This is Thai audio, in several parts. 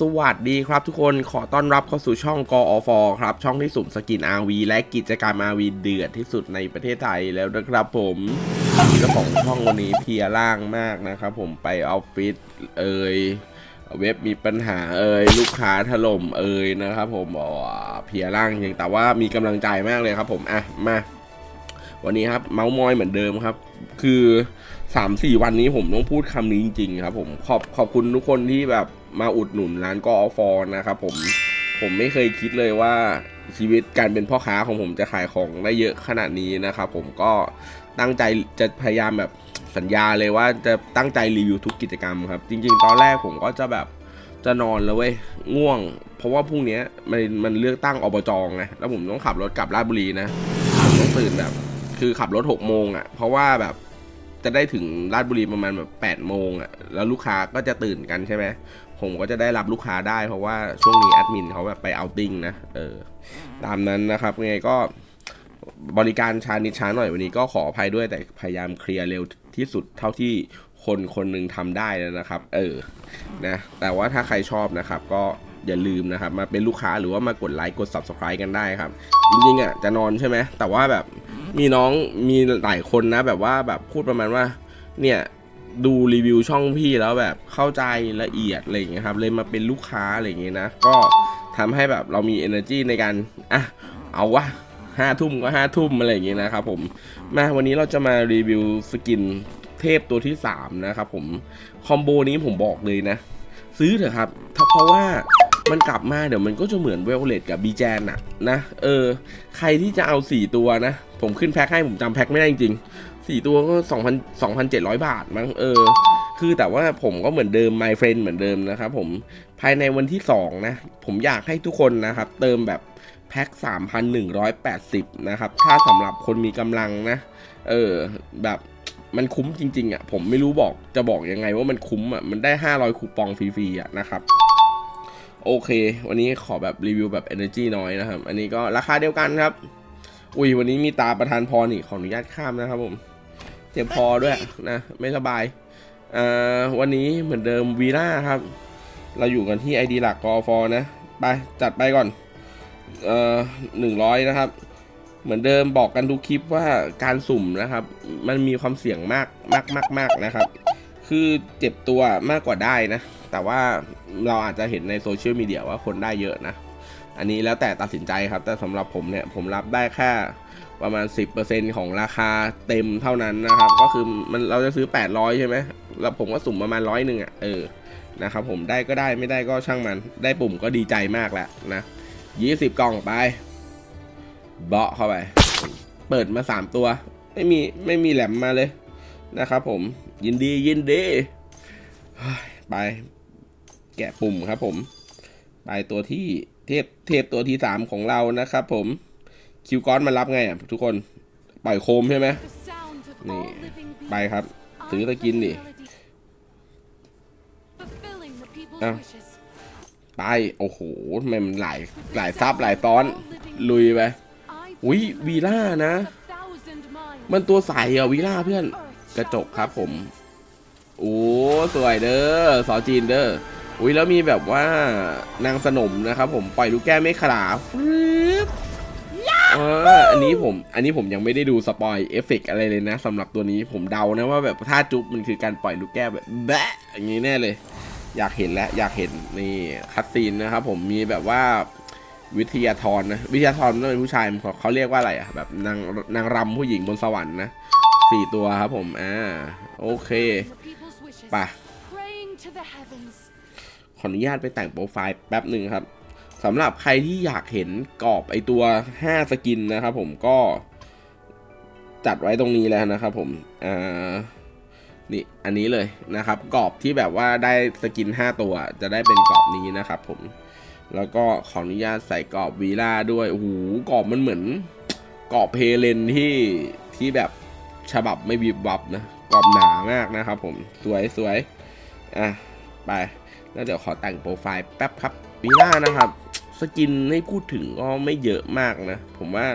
สวัสดีครับทุกคนขอต้อนรับเข้าสู่ช่องกอฟครับ ช่องที่สุ่มสกิน RV และกิจกรรม RV เดือดที่สุดในประเทศไทยแล้วนะครับผมเจ้าของช่องวันนี้เพียร่างมากนะครับผมไปออฟฟิศเอ่ยเว็บมีปัญหาเอ่ยลูกค้าถล่มเอ่ยนะครับผมอ๋อเพียร่างจริงแต่ว่ามีกำลังใจมากเลยครับผมอะมาวันนี้ครับเมาส์มอยเหมือนเดิมครับ คือสามสี่วันนี้ผมต้องพูดคำนี้จริงๆครับผมขอบขอบคุณทุกคนที่แบบ มาอุดหนุนร้านก็ออฟอนะครับผมผมไม่เคยคิดเลยว่าชีวิตการเป็นพ่อค้าของผมจะขายของได้เยอะขนาดนี้นะครับผมก็ตั้งใจจะพยายามแบบสัญญาเลยว่าจะตั้งใจรีวิวทุกกิจกรรมครับ จริง ๆ ตอนแรกผมก็จะแบบจะนอนแล้วเว้ยง่วง เพราะว่าพรุ่งนี้มันมันเลือกตั้งอบจไงแล้วผมต้องขับรถกลับราชบุรีนะต้องตื่นแบบ คือขับรถหกโมงอะ เพราะว่าแบบจะได้ถึงราชบุรีประมาณแบบแปดโมงอะแล้วลูกค้าก็จะตื่นกันใช่ไหม ผมก็จะได้รับลูกค้าได้เพราะว่าช่วงนี้แอดมินเขาแบบไปเอาติ้งนะเออตามนั้นนะครับไงก็บริการช้านิดช้าหน่อยวันนี้ก็ขออภัยด้วยแต่พยายามเคลียร์เร็วที่สุดเท่าที่คนคนหนึ่งทำได้แล้วนะครับ เออนะแต่ว่าถ้าใครชอบนะครับ ก็อย่าลืมนะครับ มาเป็นลูกค้าหรือว่ามากดไลค์กด subscribe กันได้ครับ จริงๆอะจะนอนใช่ไหมแต่ว่าแบบมีน้องมีหลายคนนะ แบบว่าแบบพูดประมาณว่า เนี่ย ดูรีวิวช่องพี่แล้วแบบเข้าใจละเอียดอะไรอย่างเงี้ยครับเลยมาเป็นลูกค้าอะไรอย่างเงี้ยนะ ก็ทำให้แบบเรามี energy ในการอะเอาวะห้าทุ่มก็ห้าทุ่มอะไรอย่างเงี้ยนะครับผมมาวันนี้เราจะมารีวิวสกินเทพตัวที่ 3 นะครับผม คอมโบนี้ผมบอกเลยนะ ซื้อเถอะครับถ้าเพราะว่ามันกลับมาเดี๋ยวมันก็จะเหมือนเวลเลตกับบีแจนอะนะ เออ ใครที่จะเอา 4 ตัวนะ ผมขึ้นแพ็คให้ผมจำแพ็คไม่ได้จริง ๆ4ตัวก็2,000 2,700บาทมั้งเออ คือแต่ว่าผมก็เหมือนเดิม my friend เหมือนเดิมนะครับผมภายในวันที่2นะ ผมอยากให้ทุกคนนะครับ เติมแบบแพ็ค3,180นะครับ ถ้าสำหรับคนมีกำลังนะ เออ แบบมันคุ้มจริง ๆอะ ผมไม่รู้บอกจะบอกยังไงว่ามันคุ้มอะ มันได้500คูปองฟรีๆอะนะครับโอเค วันนี้ขอแบบรีวิวแบบ Energy น้อยนะครับ อันนี้ก็ราคาเดียวกันครับ อุ้ยวันนี้มีตาประธานพรนี่ขออนุญาตข้ามนะครับผม เจ็บคอด้วยนะไม่สบายอ่าวันนี้เหมือนเดิมวีล่าครับ เราอยู่กันที่ ID หลักกอฟอนะ ไป จัดไปก่อนเอ่อหนึ่งร้อยนะครับ เหมือนเดิมบอกกันทุกคลิปว่าการสุ่มนะครับ มันมีความเสี่ยงมากมากมากมากนะครับ คือเจ็บตัวมากกว่าได้นะ แต่ว่าเราอาจจะเห็นในโซเชียลมีเดียว่าคนได้เยอะนะ อันนี้แล้วแต่ตัดสินใจครับ แต่สำหรับผมเนี่ยผมรับได้แค่ประมาณ 10%ของราคาเต็มเท่านั้นนะครับ ก็คือมันเราจะซื้อ 800 ใช่ไหมแล้วผมก็สุ่มประมาณร้อยหนึ่งอะเออนะครับผมได้ก็ได้ไม่ได้ก็ช่างมัน ได้ปุ่มก็ดีใจมากแล้วนะ 20 กล่องไป เบาะเข้าไป เปิดมา 3 ตัว ไม่มีไม่มีแหลมมาเลยนะครับผมยินดียินดีไป แกะปุ่มครับผม ไปตัวที่ เทพเทพตัวที่สามของเรานะครับผมคิวก้อนมันรับไงอะทุกคนปล่อยโคมใช่ไหมนี่ไปครับบซื้อตะกินดิอ้าวไป โอ้โหทำไมมันหลายหลายซับหลายซ้อน ลุยไปอุ้ยวีล่านะ มันตัวใสอะวิล่าเพื่อน กระจกครับผม โอ้ สวยเด้อ สอจีนเด้อ อุ้ยแล้วมีแบบว่านางสนมนะครับผมปล่อยลูกแก้วไม่ขลาฟรึบเอออันนี้ผมอันนี้ผมยังไม่ได้ดูสปอยเอฟเฟกต์อะไรเลยนะสำหรับตัวนี้ผมเดานะว่าแบบท่าจุ๊บมันคือการปล่อยลูกแก้วแบบแบะอย่างนี้แน่เลย อยากเห็นแล้วอยากเห็นนี่คัตซีนนะครับผมมีแบบว่าวิทยาธรนะวิทยาธรต้องเป็นผู้ชายเขาเขาเรียกว่าอะไรอะแบบนางนางรำผู้หญิงบนสวรรค์นะสี่ตัวครับผมอ่าโอเคไปไป ขออนุญาตไปแต่งโปรไฟล์แป๊บหนึ่งครับสำหรับใครที่อยากเห็นกรอบไอตัว 5 สกินนะครับผมก็จัดไว้ตรงนี้แล้วนะครับผมอ่านี่อันนี้เลยนะครับกรอบที่แบบว่าได้สกิน 5 ตัวจะได้เป็นกรอบนี้นะครับผมแล้วก็ขออนุญาตใส่กรอบวีล่าด้วยโอ้โหกรอบมันเหมือนกรอบเพเลนที่ที่แบบฉบับไม่บีบบับนะกรอบหนามากนะครับผมสวยสวยอะไป แล้วเดี๋ยวขอแต่งโปรไฟล์แป๊บครับวีล่านะครับ สกินให้พูดถึงก็ไม่เยอะมากนะ ผมว่า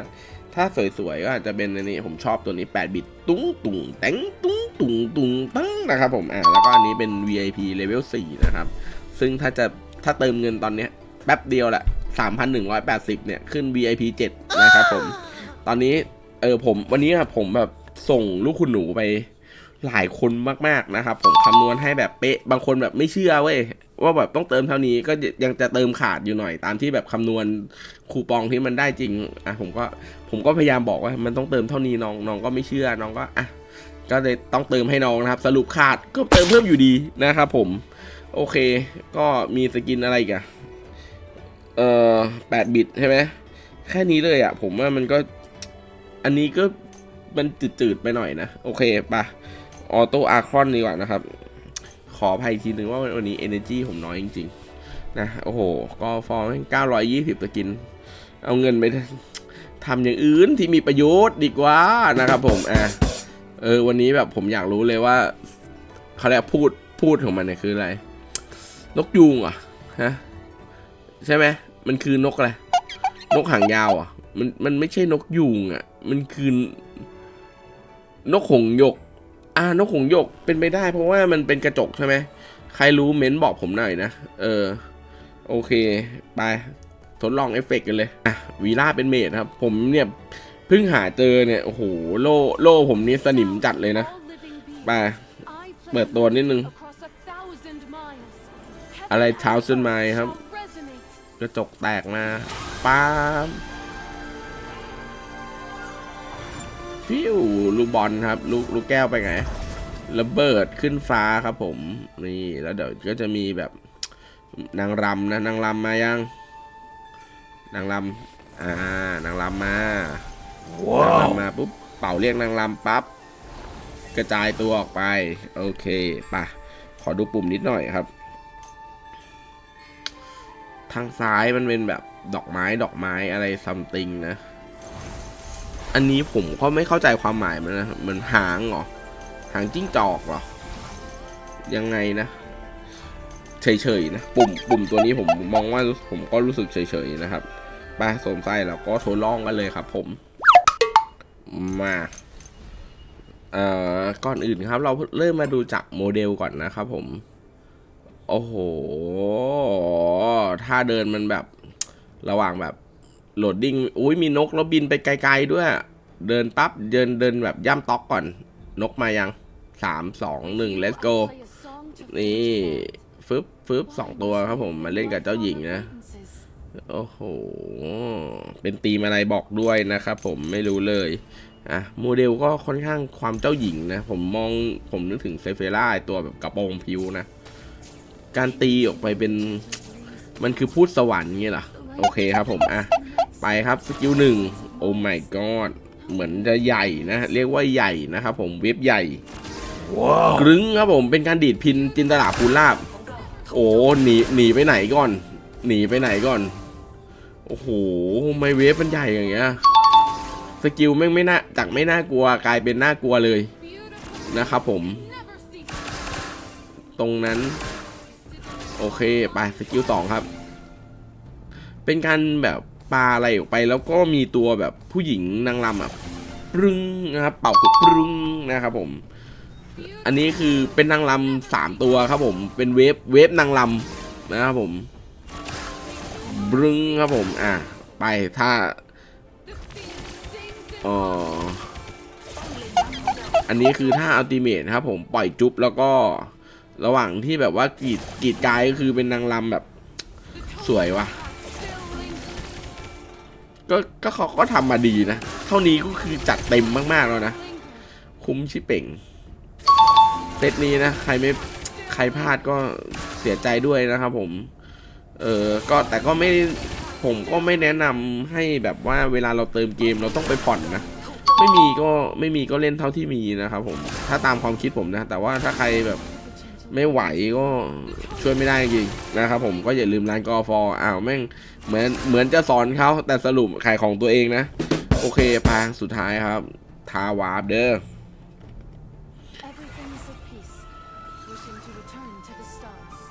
ถ้าสวยๆก็อาจจะเป็นอันนี้ผมชอบตัวนี้ 8 บิต ตุ้งตุงแตงตุ้งตุงตุงตั้งนะครับผมอ่าแล้วก็อันนี้เป็น VIP level 4 นะครับ ซึ่งถ้าจะถ้าเติมเงินตอนเนี้ยแป๊บเดียวแหละ 3,180 เนี่ย ขึ้น VIP 7 นะครับผม ตอนนี้เออผมวันนี้อะผมแบบส่งลูกคุณหนูไป หลายคนมากๆนะครับ ผมคำนวณให้แบบเป๊ะบางคนแบบไม่เชื่อเว้ยว่าแบบต้องเติมเท่านี้ก็ยังจะเติมขาดอยู่หน่อย ตามที่แบบคำนวณคูปองที่มันได้จริงอะผมก็ผมก็พยายามบอกว่ามันต้องเติมเท่านี้น้องน้องก็ไม่เชื่อน้องก็อะก็เลยต้องเติมให้น้องนะครับ สรุปขาดก็เติมเพิ่มอยู่ดีนะครับผม โอเค ก็มีสกินอะไรกอะเอ่อแปดบิตใช่ไหมแค่นี้เลยอะ ผมว่ามันก็อันนี้ก็มันจืดๆไปหน่อยนะ โอเคปะ ออโต้อาร์คอนดีกว่านะครับ ขออภัยอีกทีนึงว่าวันนี้ Energy ผมน้อยจริง ๆ นะ โอ้โห ก็ฟอร์มเก้าร้อยยี่สิบตะกิน เอาเงินไปทำอย่างอื่นที่มีประโยชน์ดีกว่านะครับผมอะเออ วันนี้แบบผมอยากรู้เลยว่าเขาเรียกพูดพูดของมันเนี่ยคืออะไร นกยูงอะฮะ ใช่ไหมมันคือนกอะไร นกหางยาวอะ มันมันไม่ใช่นกยูงอะ มันคือนกหงยก อ่านกหงหยกเป็นไปได้เพราะว่ามันเป็นกระจกใช่ไหมใครรู้เม้นบอกผมหน่อยนะ เออ โอเค ไป ทดลองเอฟเฟกต์กันเลย อะ วีล่าเป็นเมดครับ ผมเนี่ย เพิ่งหาเจอเนี่ย โอ้โห โล่ โล่ผมนี่สนิมจัดเลยนะ ไป เปิดตัวนิดนึง อะไร thousand mile ครับ กระจกแตกมาป้าม ฟิวลูกบอลครับ ลูกลูกแก้วไปไงระเบิดขึ้นฟ้าครับผม นี่แล้วเดี๋ยวก็จะมีแบบนางรำนะนางรำมายัง นางรำอ่านางรำมานางรำมาปุ๊บเป่าเรียกนางรำปั๊บกระจายตัวออกไป โอเคไป่ะ ขอดูปุ่มนิดหน่อยครับ ทางซ้ายมันเป็นแบบดอกไม้ดอกไม้อะไรซัมติงนะ อันนี้ผมก็ไม่เข้าใจความหมายมันนะมันหางเหรอ หางจิ้งจอกเหรอ ยังไงนะ เฉยๆนะ ปุ่ม ปุ่มตัวนี้ผมมองว่าผมก็รู้สึกเฉยๆนะครับไปสมใส่แล้วก็โทรล่องกันเลยครับ ผม มาเอ่อก่อนอื่นครับ เราเริ่มมาดูจากโมเดลก่อนนะครับ ผม โอ้โห ถ้าเดินมันแบบระหว่างแบบ โหลดดิ้งอุ้ยมีนกแล้วบินไปไกลๆด้วย เดินปั๊บเดินเดินแบบย่ำต๊อกก่อน นกมายังสามสองหนึ่ง let's go นี่ฟึบฟึบสองตัวครับผมมาเล่นกับเจ้าหญิงนะ โอ้โห เป็นตีมอะไรบอกด้วยนะครับผมไม่รู้เลยอะโมเดลก็ค่อนข้างความเจ้าหญิงนะ ผมมองผมนึกถึงเซเฟล่าตัวแบบกระโปรงผิวนะ การตีออกไปเป็น มันคือพูดสวรรค์เงี้ยเหรอ โอเคครับผมอะ ไปครับสกิลหนึ่งโอ้ my god เหมือนจะใหญ่นะ เรียกว่าใหญ่นะครับผมเว็บใหญ่กรึ้งครับผมเป็นการดีดพินจินตลาภูลาบ โอ้หนีหนีไปไหนก่อน หนีไปไหนก่อน โอ้โหไม่เวฟมันใหญ่อย่างเงี้ยสกิลแม่งไม่น่าจากไม่น่ากลัวกลายเป็นน่ากลัวเลยนะครับผม ตรงนั้น โอเค ไปสกิลสองครับ เป็นการแบบ ปลาอะไรออกไป แล้วก็มีตัวแบบผู้หญิงนางรำอะปรึ้งนะครับเป่ากุปรึ้งนะครับผม อันนี้คือเป็นนางรำสามตัวครับผม เป็นเวฟเวฟนางรำนะครับผมบรึ้งครับผม อะ ไปถ้าอ๋ออันนี้คือถ้าอัลติเมทครับผมปล่อยจุ๊บแล้วก็ระหว่างที่แบบว่ากรีดกรีดกายก็คือเป็นนางรำแบบสวยว่ะ ก็ก็เขาก็ทำมาดีนะ เท่านี้ก็คือจัดเต็มมากๆแล้วนะ คุ้มชิเป่งเซตนี้นะ ใครไม่ใครพลาดก็เสียใจด้วยนะครับผม เออก็แต่ก็ไม่ผมก็ไม่แนะนำให้แบบว่าเวลาเราเติมเกมเราต้องไปผ่อนนะ ไม่มีก็ไม่มีก็เล่นเท่าที่มีนะครับผมถ้าตามความคิดผมนะ แต่ว่าถ้าใครแบบไม่ไหวก็ช่วยไม่ได้จริงนะครับผมก็อย่าลืมร้านกอฟอ้าวแม่ง เหมือนเหมือนจะสอนเขาแต่สรุปขายของตัวเองนะ โอเคปาสุดท้ายครับ ทาวาร์ปเด้อ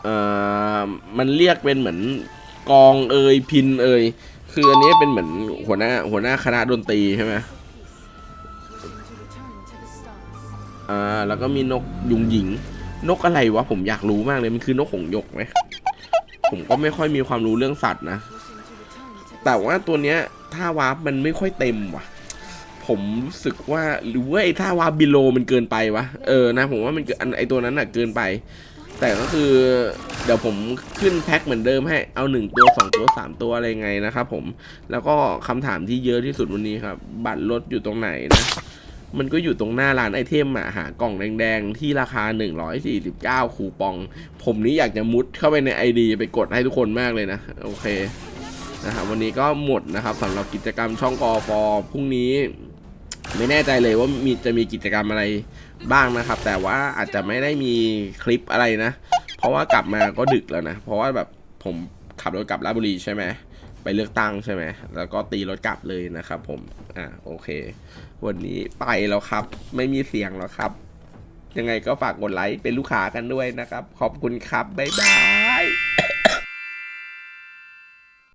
เอ่อมันเรียกเป็นเหมือนกองเอยพินเอยคืออันนี้เป็นเหมือนหัวหน้าหัวหน้าคณะดนตรีใช่ไหมอ่าแล้วก็มีนกยุงหญิง นกอะไรวะผมอยากรู้มากเลยมันคือนกหงส์หยกไหมผมก็ไม่ค่อยมีความรู้เรื่องสัตว์นะ แต่ว่าตัวเนี้ยท่าวาร์ปมันไม่ค่อยเต็มว่ะ ผมรู้สึกว่าหรือว่าไอ้ท่าวาร์ปบิโลมันเกินไปวะเออนะผมว่ามันอันไอตัวนั้นน่ะเกินไป แต่ก็คือเดี๋ยวผมขึ้นแพ็คเหมือนเดิมให้เอาหนึ่งตัวสองตัวสามตัวอะไรไงนะครับผมแล้วก็คำถามที่เยอะที่สุดวันนี้ครับ บัตรลดอยู่ตรงไหนนะมันก็อยู่ตรงหน้าร้านไอเทมอะหากล่องแดงๆ ที่ราคา 149 คูปอง ผมนี้อยากจะมุดเข้าไปใน ID ไปกดให้ทุกคนมากเลยนะ โอเค นะครับวันนี้ก็หมดนะครับสำหรับกิจกรรมช่องกอฟอพรุ่งนี้ ไม่แน่ใจเลยว่ามีจะมีกิจกรรมอะไรบ้างนะครับ แต่ว่าอาจจะไม่ได้มีคลิปอะไรนะ เพราะว่ากลับมาก็ดึกแล้วนะ เพราะว่าแบบผมขับรถกลับราชบุรีใช่ไหมไปเลือกตั้งใช่ไหมแล้วก็ตีรถกลับเลยนะครับผม อ่าโอเค วันนี้ไปแล้วครับ ไม่มีเสียงแล้วครับ ยังไงก็ฝากกดไลค์เป็นลูกค้ากันด้วยนะครับ ขอบคุณครับ บ๊ายบาย